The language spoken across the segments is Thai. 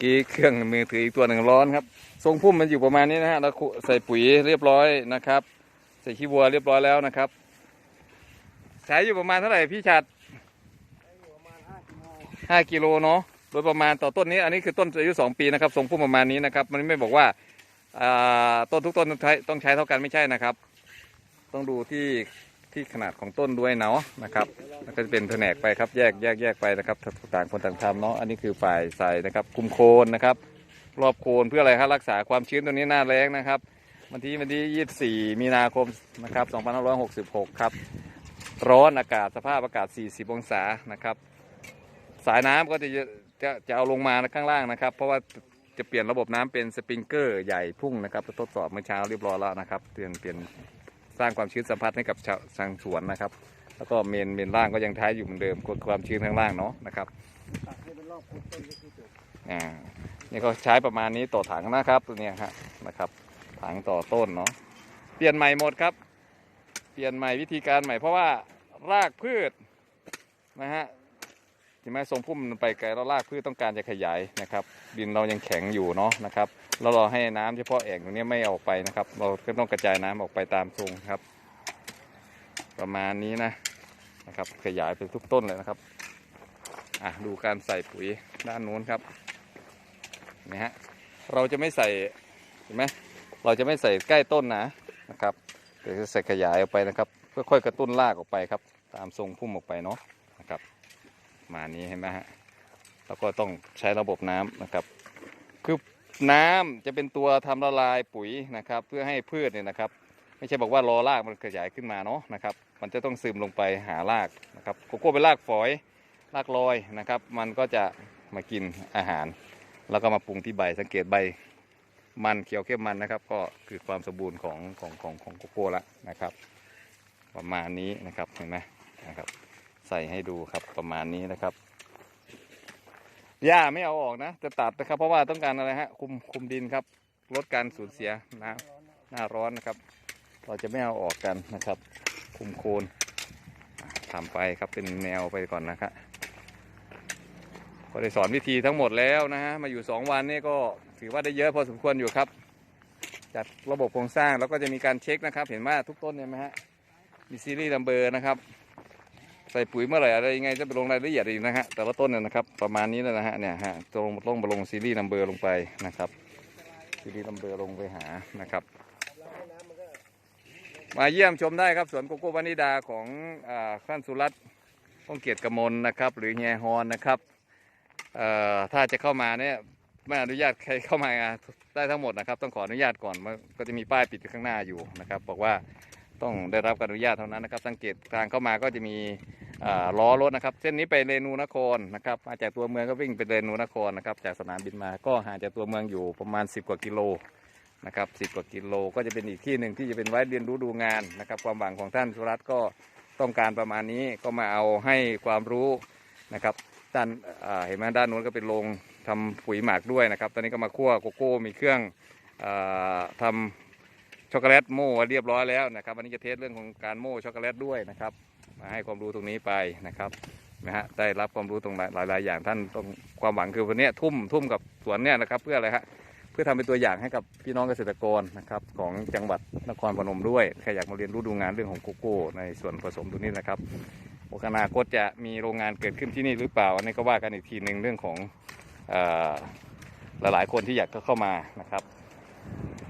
กี้เครื่องมือถืออีกตัวหนึ่งร้อนครับ ทรงพุ่มมันอยู่ประมาณนี้นะฮะแล้วใส่ปุ๋ยเรียบร้อยนะครับ ใส่ขี้วัวเรียบร้อยแล้วนะครับ ใช้อยู่ประมาณเท่าไหร่พี่ชัดห้ากิโลเนาะโดยประมาณต่อต้นนี้อันนี้คือต้นอายุสองปีนะครับทรงพุ่มประมาณนี้นะครับ มันไม่บอกว่าต้นทุกต้นต้องใช้เท่ากันไม่ใช่นะครับ ต้องดูที่ ที่ขนาดของต้นด้วยเนาะนะครับแล้วก็จะเป็นแผนกไปครับแยกแยกแยกไปนะครับต่างคนต่างทำเนาะอันนี้คือฝ่ายใส่นะครับคุมโคนนะครับรอบโคนเพื่ออะไรครับรักษาความชื้นตัวนี้หน้าแรงนะครับ วันที่วันที่ 24 มีนาคมนะครับ2566 ครับ ร้อนอากาศสภาพอากาศ 40 องศานะครับ สายน้ำก็จะจะจะเอาลงมาข้างล่างนะครับ เพราะว่าจะเปลี่ยนระบบน้ำเป็นสปริงเกอร์ใหญ่พุ่งนะครับทดสอบเมื่อเช้าเรียบร้อยแล้วนะครับเปลี่ยนเปลี่ยน สร้างความชื้นสัมผัสให้กับชาวทางสวนนะครับ แล้วก็เมนเมนล่างก็ยังใช้อยู่เหมือนเดิมกดความชื้นข้างล่างเนาะนะครับตัดให้เป็นรอบคุต้นก็คือจบอ่านี่ก็ใช้ประมาณนี้ต่อถังนะครับตัวเนี้ยฮะนะครับ ถังต่อต้นเนาะเปลี่ยนใหม่หมดครับ เปลี่ยนใหม่วิธีการใหม่เพราะว่ารากพืชนะฮะ เห็นไหมทรงพุ่มมันไปไกลแล้วรากพืชต้องการจะขยายนะครับ ดินเรายังแข็งอยู่เนาะนะครับแล้วเราให้น้ำเฉพาะแอ่งตรงนี้ไม่ออกไปนะครับ เราก็ต้องกระจายน้ำออกไปตามทรงครับ ประมาณนี้นะนะครับ ขยายไปทุกต้นเลยนะครับอะดูการใส่ปุ๋ยด้านนู้นครับนะฮะเราจะไม่ใส่เห็นไหมเราจะไม่ใส่ใกล้ต้นนะนะครับเดี๋ยวจะใส่ขยายออกไปนะครับค่อยๆกระตุ้นรากออกไปครับ ตามทรงพุ่มออกไปเนาะนะครับ มานี้เห็นไหมฮะแล้วก็ต้องใช้ระบบน้ำนะครับ คือน้ำจะเป็นตัวทำละลายปุ๋ยนะครับ เพื่อให้พืชเนี่ยนะครับ ไม่ใช่บอกว่ารอรากมันขยายขึ้นมาเนาะนะครับ มันจะต้องซึมลงไปหารากนะครับโกโก้เป็นรากฝอยรากลอยนะครับ มันก็จะมากินอาหาร แล้วก็มาปรุงที่ใบสังเกตใบมันเขียวเข้มมันนะครับ ก็คือความสมบูรณ์ของของของของโกโก้ละนะครับ ประมาณนี้นะครับเห็นไหมนะครับ ใส่ให้ดูครับประมาณนี้นะครับหญ้าไม่เอาออกนะ จะตัดนะครับ เพราะว่าต้องการอะไรฮะคุมคุมดินครับ ลดการสูญเสียน้ำหน้าร้อนนะครับ เราจะไม่เอาออกกันนะครับ คุมโคนทำไปครับเป็นแนวไปก่อนนะครับก็ได้สอนวิธีทั้งหมดแล้วนะฮะมาอยู่ 2 วันนี่ก็ถือว่าได้เยอะพอสมควรอยู่ครับ จัดระบบโครงสร้างแล้วก็จะมีการเช็คนะครับ เห็นว่าทุกต้นเนี่ยไหมฮะมีซีรีส์นัมเบอร์นะครับ ส่ปุ๋ยเมื่อไหร่อะไรยังไงจะไปลงรายละเอียดอีกนะฮะแต่ละต้นเนี่ยนะครับ ประมาณนี้แล้วนะฮะเนี่ยฮะตรงลงมาลงซีรีส์นัมเบอร์ลงไปนะครับซีรีส์นัมเบอร์ลงไปหานะครับ มาเยี่ยมชมได้ครับสวนโกโก้วานิดาของอาท่านสุรัตน์ป้องเกียรติกมลนะครับ หรือเฮียฮอนนะครับเอ่อถ้าจะเข้ามาเนี่ยไม่อนุญาตใครเข้ามาได้ทั้งหมดนะครับ ต้องขออนุญาตก่อนก็จะมีป้ายปิดข้างหน้าอยู่นะครับ บอกว่าต้องได้รับการอนุญาตเท่านั้นนะครับ สังเกตทางเข้ามาก็จะมี ล้อรถนะครับ เส้นนี้ไปเรนูนครนะครับมาจากตัวเมืองก็วิ่งไปเรนูนครนะครับ จากสนามบินมาก็ห่างจากตัวเมืองอยู่ประมาณ 10 กว่ากิโลนะครับสิบกว่ากิโลก็จะเป็นอีกที่หนึ่งที่จะเป็นไว้เรียนรู้ดูงานนะครับ ความหวังของท่านสุรัตน์ก็ต้องการประมาณนี้ก็มาเอาให้ความรู้นะครับด้านเห็นไหมด้านนู้นก็เป็นโรงทำปุ๋ยหมักด้วยนะครับ ตอนนี้ก็มาคั่วโกโก้มีเครื่องอาทำช็อกโกแลตโม่เรียบร้อยแล้วนะครับวันนี้จะเทสเรื่องของการโม่ช็อกโกแลตด้วยนะครับ มาให้ความรู้ตรงนี้ไปนะครับนะฮะได้รับความรู้ตรงหลายหลาย ๆ อย่างท่านต้องความหวังคือวันนี้ทุ่มทุ่มกับสวนเนี่ยนะครับ เพื่ออะไรฮะเพื่อทำเป็นตัวอย่างให้กับพี่น้องเกษตรกรนะครับของจังหวัดนครพนมด้วยใครอยากมาเรียนรู้ดูงานเรื่องของโกโก้ในส่วนผสมตรงนี้นะครับโอนาคตจะมีโรงงานเกิดขึ้นที่นี่หรือเปล่าอันนี้ก็ว่ากันอีกทีหนึ่งเรื่องของเอ่อหลาย ๆ คนที่อยากเข้ามานะครับ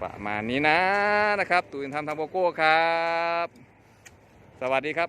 ประมาณนี้นะนะครับตูนทำทำโกโก้ครับ สวัสดีครับ